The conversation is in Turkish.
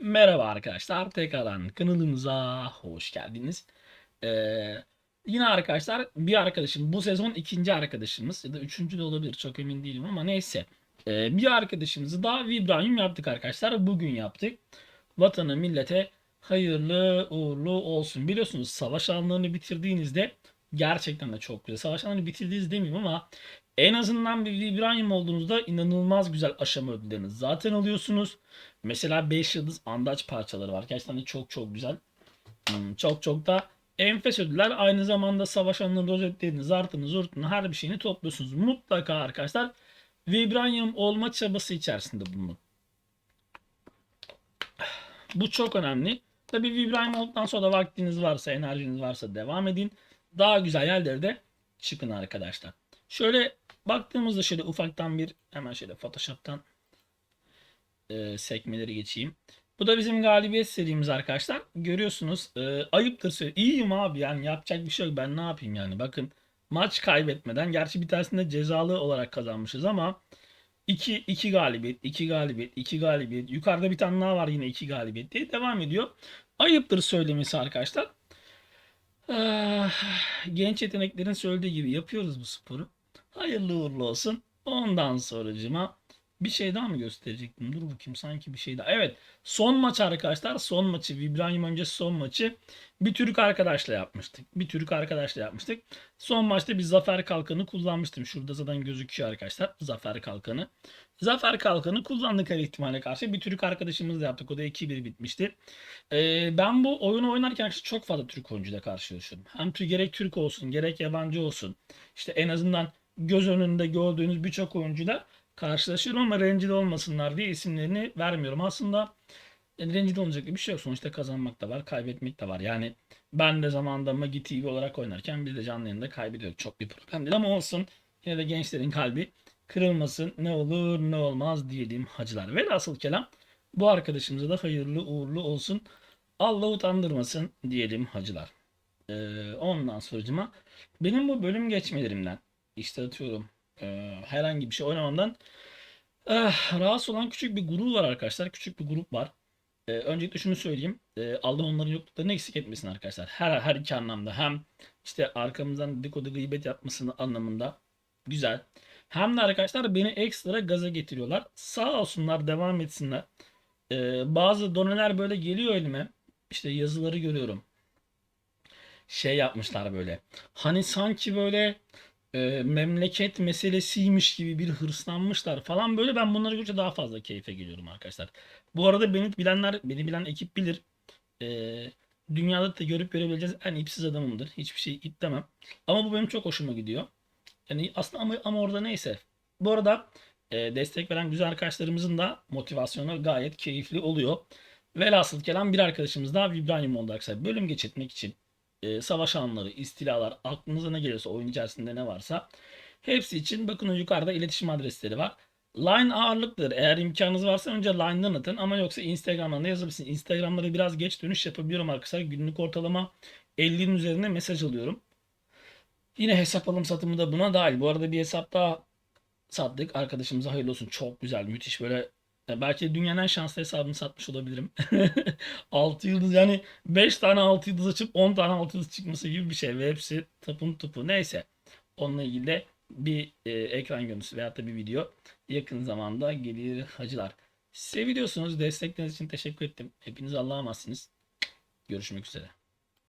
Merhaba arkadaşlar, tekrardan kanalımıza hoş geldiniz. Ee, yine arkadaşlar bir arkadaşım, bu sezon ikinci arkadaşımız ya da üçüncü de olabilir çok emin değilim ama neyse. Ee, bir arkadaşımızı daha Vibranium yaptık arkadaşlar, bugün yaptık. Vatana millete hayırlı uğurlu olsun. Biliyorsunuz savaş alanlarını bitirdiğinizde gerçekten de çok güzel. Savaş alanlarını bitirdiğiniz demeyeyim ama en azından bir Vibranium olduğunuzda inanılmaz güzel aşama ödüllerini zaten alıyorsunuz. Mesela 5 yıldız andaç parçaları var. Gerçekten de çok çok güzel. Hmm, çok çok da enfes ödüller. Aynı zamanda savaş alanının rozetlerini, zartını, zurtunu her bir şeyini topluyorsunuz. Mutlaka arkadaşlar Vibranium olma çabası içerisinde bulunun. Bu çok önemli. Tabii Vibranium olduktan sonra da vaktiniz varsa, enerjiniz varsa devam edin. Daha güzel yerlere de çıkın arkadaşlar. Şöyle baktığımızda şöyle ufaktan bir hemen şöyle Photoshop'tan e, sekmeleri geçeyim. Bu da bizim galibiyet serimiz arkadaşlar. Görüyorsunuz e, ayıptır söyle. İyiyim abi yani yapacak bir şey yok. Ben ne yapayım yani. Bakın maç kaybetmeden gerçi bir tanesinde cezalı olarak kazanmışız ama 2 2 galibiyet, 2 galibiyet, 2 galibiyet. Yukarıda bir tane daha var yine 2 galibiyet diye devam ediyor. Ayıptır söylemesi arkadaşlar. Ah, genç yeteneklerin söylediği gibi yapıyoruz bu sporu. Hayırlı uğurlu olsun. Ondan sonracıma bir şey daha mı gösterecektim? Dur bakayım sanki bir şey daha. Evet son maç arkadaşlar. Son maçı Vibranium öncesi son maçı bir Türk arkadaşla yapmıştık. Bir Türk arkadaşla yapmıştık. Son maçta bir Zafer Kalkanı kullanmıştım. Şurada zaten gözüküyor arkadaşlar. Zafer Kalkanı. Zafer Kalkanı kullandık her ihtimale karşı. Bir Türk arkadaşımızla yaptık. O da 2-1 bitmişti. Ee, ben bu oyunu oynarken çok fazla Türk oyuncuyla karşılaşıyorum. Hem gerek Türk olsun gerek yabancı olsun. İşte en azından göz önünde gördüğünüz birçok oyuncuyla karşılaşıyorum ama rencide olmasınlar diye isimlerini vermiyorum. Aslında yani rencide olacak bir şey yok. Sonuçta kazanmak da var, kaybetmek de var. Yani ben de zamanında Magi TV olarak oynarken biz de canlı yayında kaybediyorduk. Çok bir problem değil ama olsun. Yine de gençlerin kalbi kırılmasın. Ne olur ne olmaz diyelim hacılar. Velhasıl kelam bu arkadaşımıza da hayırlı uğurlu olsun. Allah utandırmasın diyelim hacılar. Ee, ondan sonracıma benim bu bölüm geçmelerimden işte atıyorum e, herhangi bir şey oynamamdan eh, rahatsız olan küçük bir grup var arkadaşlar. Küçük bir grup var. Ee, öncelikle şunu söyleyeyim. Ee, Allah onların yokluklarını eksik etmesin arkadaşlar. Her her iki anlamda. Hem işte arkamızdan dedikodu gıybet yapmasının anlamında güzel. Hem de arkadaşlar beni ekstra gaza getiriyorlar. Sağ olsunlar devam etsinler. Ee, bazı doneler böyle geliyor elime. İşte yazıları görüyorum. Şey yapmışlar böyle. Hani sanki böyle e, memleket meselesiymiş gibi bir hırslanmışlar falan böyle ben bunları görünce daha fazla keyfe geliyorum arkadaşlar. Bu arada beni bilenler, beni bilen ekip bilir. E, dünyada da görüp görebileceğiz en ipsiz adamımdır. Hiçbir şey itlemem. Ama bu benim çok hoşuma gidiyor. Yani aslında ama, ama orada neyse. Bu arada e, destek veren güzel arkadaşlarımızın da motivasyonu gayet keyifli oluyor. Velhasıl kelam bir arkadaşımız daha Vibranium arkadaşlar. Bölüm geçirtmek için e, savaş alanları, istilalar, aklınıza ne gelirse oyun içerisinde ne varsa hepsi için bakın yukarıda iletişim adresleri var. Line ağırlıklıdır. Eğer imkanınız varsa önce Line'dan atın ama yoksa Instagram'dan da yazabilirsiniz. Instagram'da da biraz geç dönüş yapabiliyorum arkadaşlar. Günlük ortalama 50'nin üzerinde mesaj alıyorum. Yine hesap alım satımı da buna dahil. Bu arada bir hesap daha sattık. Arkadaşımıza hayırlı olsun. Çok güzel, müthiş böyle belki dünyanın en şanslı hesabını satmış olabilirim. 6 yıldız yani 5 tane 6 yıldız açıp 10 tane 6 yıldız çıkması gibi bir şey. Ve hepsi tapın tupu. Neyse. Onunla ilgili de bir e, ekran görüntüsü veyahut da bir video yakın zamanda gelir hacılar. Seviyorsunuz. Destekleriniz için teşekkür ettim. Hepiniz Allah'a emanetsiniz. Görüşmek üzere.